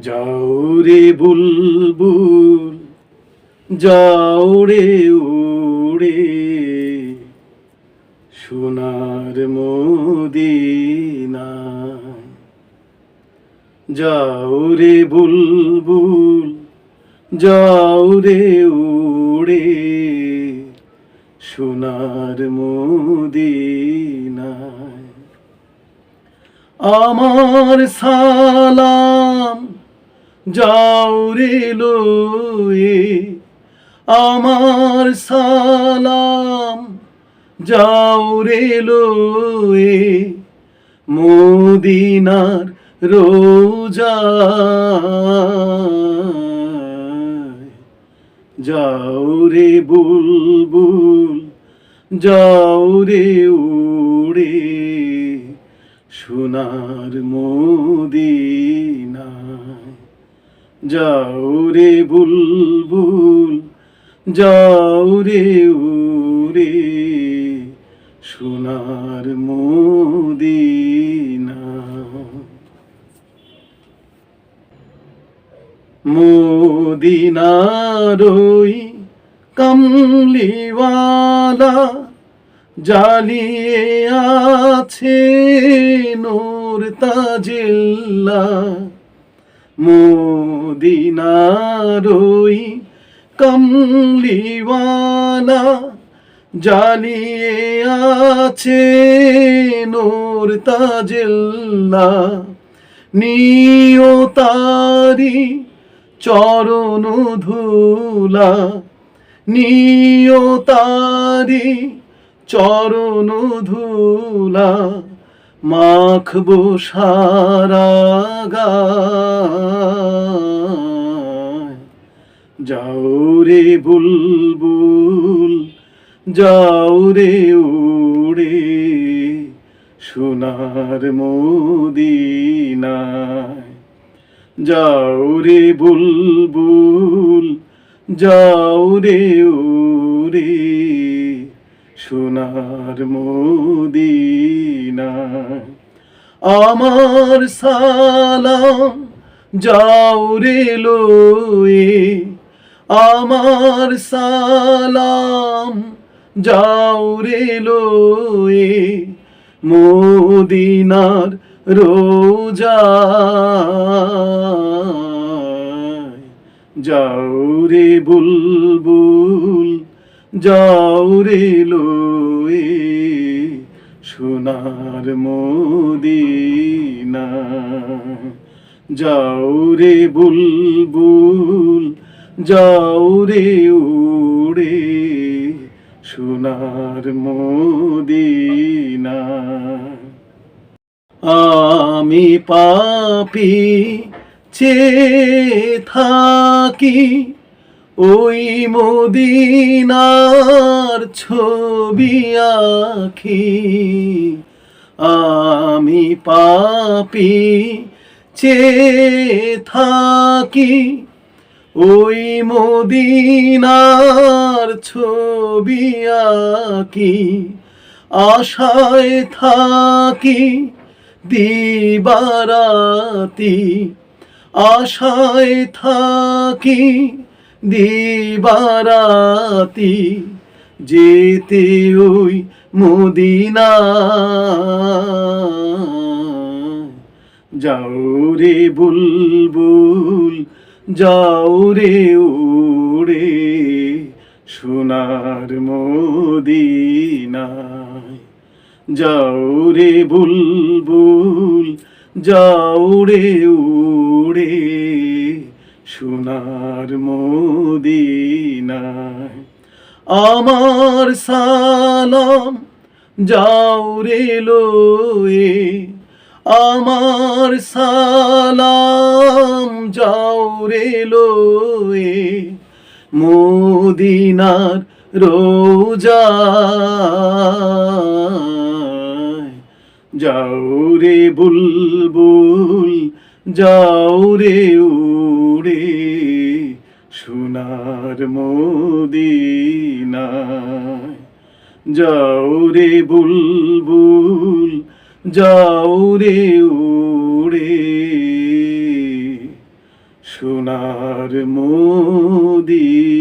যাও রে বুলবুল, যাও রে উড়ে। সোনার মদিনা যাও রে বুলবুল, যাও রে উড়ে। সোনার মদিনায় আমার সালাম যাও রে আমার সালাম। যাও রে লয়ে, মদিনার রোজা। যাও রে বুলবুল, যাও রে উড়ে, সোনার মদিনায়। যাও রে বুলবুল যাও রে উড়ে সোনার মদিনায় মদিনারই কমলিওয়ালা জ্বালিয়ে আছে নূর তাজিল্লা। মদিনারই কমলিওয়ালা জ্বালিয়ে আছে নূর তাজিল্লা। নিও তারি চরণ ধুলা। নিও তারি চরণ ধুলা। মাখবো সারা। যাও রে বুলবুল, যাও রে উড়ে সোনার মদিনায় যাও রে বুলবুল, যাও রে উড়ে সোনার মদিনায় আমার সালাম যাও রে লয়ে আমার সালাম যাও রে লয়ে মদিনার রোজা যাও রে বুলবুল, যাও রে লয়ে সোনার মদিনা। যাও রে বুলবুল যাও রে উড়ে সোনার মদিনা। আমি পাপি চে থাকি ওই মদিনার ছবি আখি আমি পাপি চে থাকি। ওই মদিনার ছবি আঁকি। আশায় থাকি দিবারাতি। আশায় থাকি দিবারাতি যেতে ওই মদিনা। যাও রে বুলবুল, যাও রে উড়ে সোনার মদিনায়। যাও রে বুলবুল, যাও রে উড়ে সোনার মদিনায়। আমার সালাম যাও রে লয়ে। আমার সালাম যাও রে লয়ে। মদিনার রোজা। যাও রে বুলবুল, যাও রে উড়ে সোনার মদিনায়। যাও রে বুলবুল যাও রে উড়ে। সোনার মোদি